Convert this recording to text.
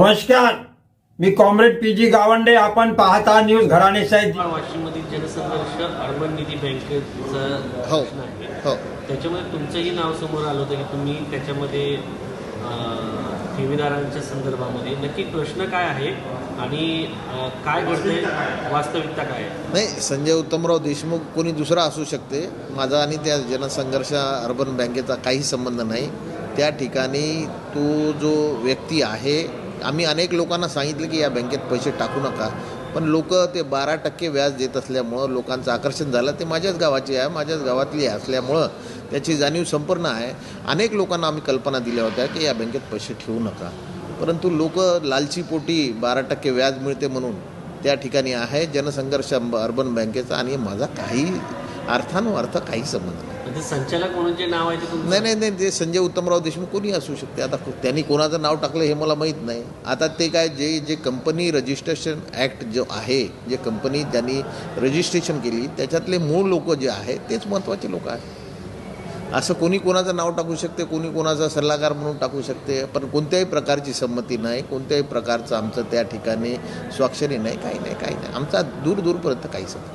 नमस्कार. मी comrade P G Gawande. आपण पाहता न्यूज घराणे साहेब. वाशिममधील जनसंघर्ष अर्बन निधी बँकेचं हो हो. त्याच्यामध्ये तुमचंही नाव समोर आलं होतं की तुम्ही त्याच्यामध्ये ठेवीदारांच्या संदर्भामध्ये नक्की प्रश्न काय आहे आणि काय घडतंय वास्तविकता काय आहे? नाही संजय उत्तमराव देशमुख कोणी दुसरा असू शकते. माझा आणि त्या जनसंघर्ष अर्बन बँकेचा काही संबंध नाही. त्या ठिकाणी तो जो व्यक्ती आहे आम्ही अनेक लोकांना सांगितलं की या बँकेत पैसे टाकू नका पण लोक ते बारा टक्के व्याज देत असल्यामुळं लोकांचं आकर्षण झालं. ते माझ्याच गावाचे आहे माझ्याच गावातली असल्यामुळं त्याची जाणीव संपूर्ण आहे. अनेक लोकांना आम्ही कल्पना दिल्या होत्या की या बँकेत पैसे ठेवू नका. परंतु लोक लालचीपोटी बारा टक्के व्याज मिळते म्हणून त्या ठिकाणी आहे. जनसंघर्ष अर्बन बँकेचा आणि माझा काही अर्थानुअर्थ काही संबंध नाही. संचालक म्हणून जे नाव आहे ते तुमचं? नाही नाही नाही ते संजय उत्तमराव देशमुख कोणी असू शकते. आता त्यांनी कोणाचं नाव टाकलं हे मला माहीत नाही. आता ते काय जे जे कंपनी रजिस्ट्रेशन ॲक्ट जो आहे जे कंपनी त्यांनी रजिस्ट्रेशन केली त्याच्यातले मूळ लोक जे आहे तेच महत्त्वाचे लोक आहेत. असं कोणी कोणाचं नाव टाकू शकते कोणी कोणाचा सल्लागार म्हणून टाकू शकते पण कोणत्याही प्रकारची संमती नाही कोणत्याही प्रकारचं आमचं त्या ठिकाणी स्वाक्षरी नाही काही नाही काही नाही. आमचा दूर दूरपर्यंत काही संमती नाही.